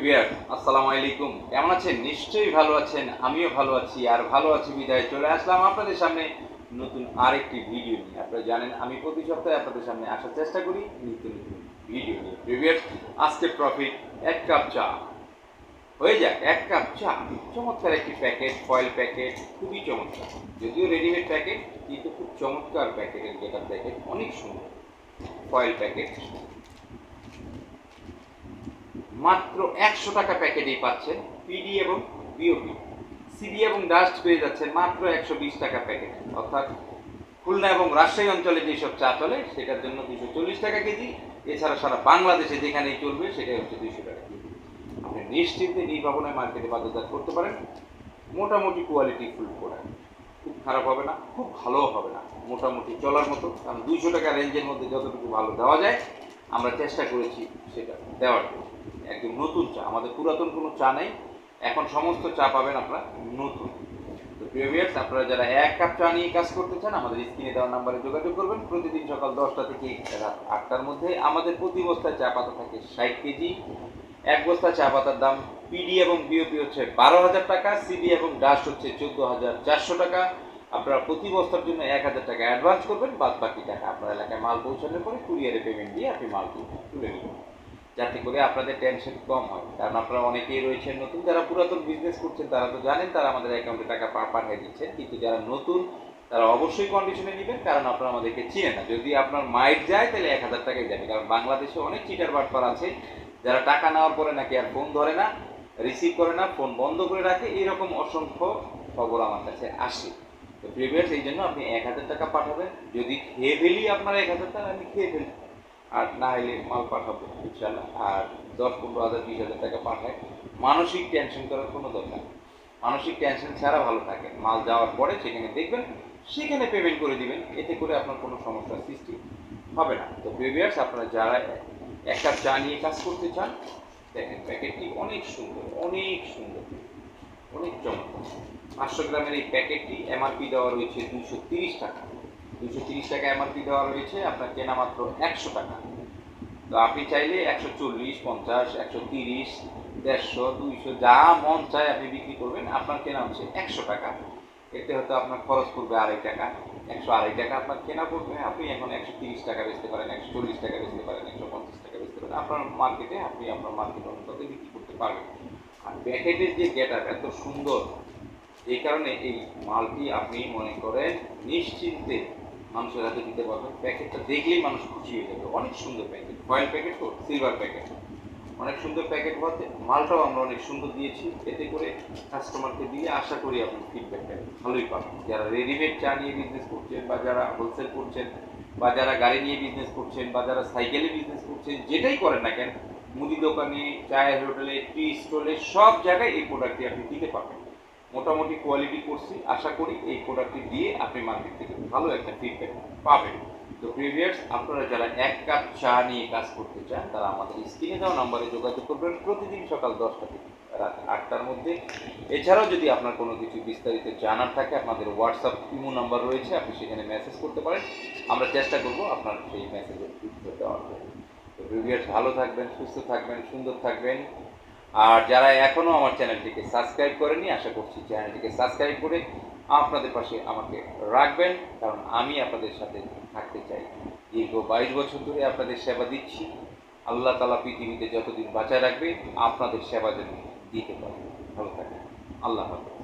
প্রিভিয়ার আসসালামু আলাইকুম। কেমন আছেন? নিশ্চয়ই ভালো আছেন, আমিও ভালো আছি, আর ভালো আছি বিদায়। চলে আসলাম আপনাদের সামনে নতুন আরেকটি ভিডিও নিয়ে। আপনারা জানেন, আমি প্রতি সপ্তাহে আপনাদের সামনে আসার চেষ্টা করি নিত্য নতুন ভিডিও নিয়ে। প্রিভিয়ার আজকে প্রফিট এক কাপ চা। হয়ে যাক, এক কাপ চা। চমৎকার একটি প্যাকেট ফয়েল প্যাকেট, খুবই চমৎকার। যদিও রেডিমেড প্যাকেট, কিন্তু খুব চমৎকার প্যাকেটের যেটা প্যাকেট, অনেক সুন্দর। ফয়েল প্যাকেট মাত্র একশো টাকা প্যাকেটেই পাচ্ছেন পিডি এবং বিওপি সিডি এবং ডাস্ট পেয়ে যাচ্ছেন মাত্র একশো বিশ টাকা প্যাকেট। অর্থাৎ খুলনা এবং রাজশাহী অঞ্চলে যেসব চা চলে, সেটার জন্য দুশো চল্লিশ টাকা কেজি। এছাড়া সারা বাংলাদেশে যেখানেই চলবে, সেটাই হচ্ছে দুইশো টাকা কেজি। আপনি নিশ্চিন্তে নির্ভাবনায় মার্কেটে বাজারজাত করতে পারেন। মোটামুটি কোয়ালিটি ফুল প্রোডাক্ট খুব খারাপ হবে না, খুব ভালোও হবে না। মোটামুটি চলার মতো, কারণ দুইশো টাকা রেঞ্জের মধ্যে যতটুকু ভালো দেওয়া যায় আমরা চেষ্টা করেছি সেটা দেওয়ার। একদম নতুন চা, আমাদের পুরাতন কোনো চা নেই, এখন সমস্ত চা পাবেন আপনারা নতুন। তো প্রিভিয়ার্স আপনারা যারা এক কাপ চা নিয়ে কাজ করতে চান, আমাদের স্ক্রিনে দেওয়া নাম্বারে যোগাযোগ করবেন। প্রতিদিন সকাল দশটা থেকে রাত আটটার মধ্যে আমাদের প্রতি বস্তায় চা পাতা থাকে ষাট কেজি। এক বস্তা চা পাতার দাম পিডি এবং বিওপি হচ্ছে বারো হাজার টাকা সিডি এবং ডাস্ট হচ্ছে চোদ্দ হাজার চারশো টাকা। আপনারা প্রতি বস্তার জন্য এক হাজার টাকা অ্যাডভান্স করবেন, বাদ বাকি টাকা আপনার এলাকায় মাল পৌঁছানোর পরে কুরিয়ারে পেমেন্ট দিয়ে আপনি মাল তুলে নেবেন যাতে করে আপনাদের টেনশন কম হয়। কারণ আপনারা অনেকেই রয়েছেন নতুন, যারা পুরাতন বিজনেস করছেন, তারা তো জানেন তারা আমাদের অ্যাকাউন্টে টাকা পাঠিয়ে দিচ্ছেন। কিন্তু যারা নতুন, তারা অবশ্যই কন্ডিশনে নেবেন, কারণ আপনারা আমাদেরকে চিনে না। যদি আপনার মাইট যায়, তাহলে এক হাজার টাকাই যাবে। কারণ বাংলাদেশে অনেক চিটার বাটপার আছে, যারা টাকা নেওয়ার পরে নাকি আর ফোন ধরে না রিসিভ করে না ফোন বন্ধ করে রাখে। এরকম অসংখ্য খবর আমার কাছে আসে। তো প্রিভিয়াস এই জন্য আপনি এক হাজার টাকা পাঠাবেন। যদি খেয়ে ফেলি আপনার এক হাজার টাকা, আমি খেয়ে ফেলি। আর না হলে মাল পাঠাবো ইনশাল্লাহ আর দশ, পনেরো হাজার, বিশ হাজার টাকা পাঠায়। মানসিক টেনশন করার কোনো দরকার। মানসিক টেনশন ছাড়া ভালো থাকে। মাল যাওয়ার পরে সেখানে দেখবেন, সেখানে পেমেন্ট করে দিবেন। এতে করে আপনার কোনো সমস্যার সৃষ্টি হবে না। তো প্রিভিয়ার্স আপনারা যারা এক কাপ চা নিয়ে কাজ করতে চান, দেখেন প্যাকেটটি অনেক সুন্দর অনেক সুন্দর। পাঁচশো গ্রামের এই প্যাকেটটি এমআরপি দেওয়া রয়েছে দুশো তিরিশ টাকা। দুশো তিরিশ টাকা এমআরপি দেওয়া রয়েছে, আপনার কেনা মাত্র একশো টাকা। তো আপনি চাইলে একশো চল্লিশ, পঞ্চাশ, একশো তিরিশ, দেড়শো, দুইশো, যা মন চায় আপনি বিক্রি করবেন, আপনার কেনা হচ্ছে একশো টাকা। এতে হয়তো আপনার খরচ পড়বে আড়াই টাকা। একশো আড়াই টাকা আপনার কেনা পড়বে, আপনি এখন একশো তিরিশ টাকা বেচতে পারেন, একশো চল্লিশ টাকা বেচতে পারেন, একশো পঞ্চাশ টাকা বেচতে পারেন। আপনার মার্কেটে আপনি আপনার মার্কেট অনুপাতে বিক্রি করতে পারবেন। আর প্যাকেটের যে গেট এত সুন্দর এই কারণে এই মালটি আপনি মনে করেন নিশ্চিন্তে মানুষের হাতে দিতে পারবেন। প্যাকেটটা দেখলেই মানুষ খুশি হয়ে যাবে। অনেক সুন্দর প্যাকেট। ফয়েল প্যাকেট তো, সিলভার প্যাকেট। অনেক সুন্দর প্যাকেট হওয়াতে মালটাও আমরা অনেক সুন্দর দিয়েছি। এতে করে কাস্টমারকে দিয়ে আশা করি আপনি ফিডব্যাকটা ভালোই পাবেন। যারা রেডিমেড চা নিয়ে বিজনেস করছেন বা যারা হোলসেল করছেন বা যারা গাড়ি নিয়ে বিজনেস করছেন বা যারা সাইকেলে বিজনেস করছেন, যেটাই করেন না কেন, মুদি দোকানে, চায়ের হোটেলে, টি স্টলে সব জায়গায় এই প্রোডাক্টটি আপনি দিতে পারবেন। মোটামুটি কোয়ালিটি করছি। আশা করি এই প্রোডাক্টটি দিয়ে আপনি মার্কেট থেকে ভালো একটা ফিডব্যাক পাবেন। তো প্রিভিয়ার্স আপনারা যারা এক কাপ চা নিয়ে কাজ করতে চান, তারা আমাদের স্ক্রিনে দেওয়া নম্বরে যোগাযোগ করবেন প্রতিদিন সকাল দশটা থেকে রাত আটটার মধ্যে। এছাড়াও যদি আপনার কোনো কিছু বিস্তারিত জানার থাকে, আপনাদের হোয়াটসঅ্যাপ ইমো নাম্বার রয়েছে, আপনি সেখানে মেসেজ করতে পারেন। আমরা চেষ্টা করব আপনার সেই মেসেজের উত্তর দেওয়ার জন্য। তো প্রিভিয়ার্স ভালো থাকবেন, সুস্থ থাকবেন, সুন্দর থাকবেন। আর যারা এখনও আমার চ্যানেলটিকে সাবস্ক্রাইব করেনি আশা করছি চ্যানেলটিকে সাবস্ক্রাইব করে আপনাদের পাশে আমাকে রাখবেন, কারণ আমি আপনাদের সাথে থাকতে চাই। দীর্ঘ বাইশ বছর ধরে আপনাদের সেবা দিচ্ছি। আল্লাহ তালা পৃথিবীতে যতদিন বাঁচায় রাখবে, আপনাদের সেবা যেন দিতে পারবে ভালো থাকবে আল্লাহ হাফেজ।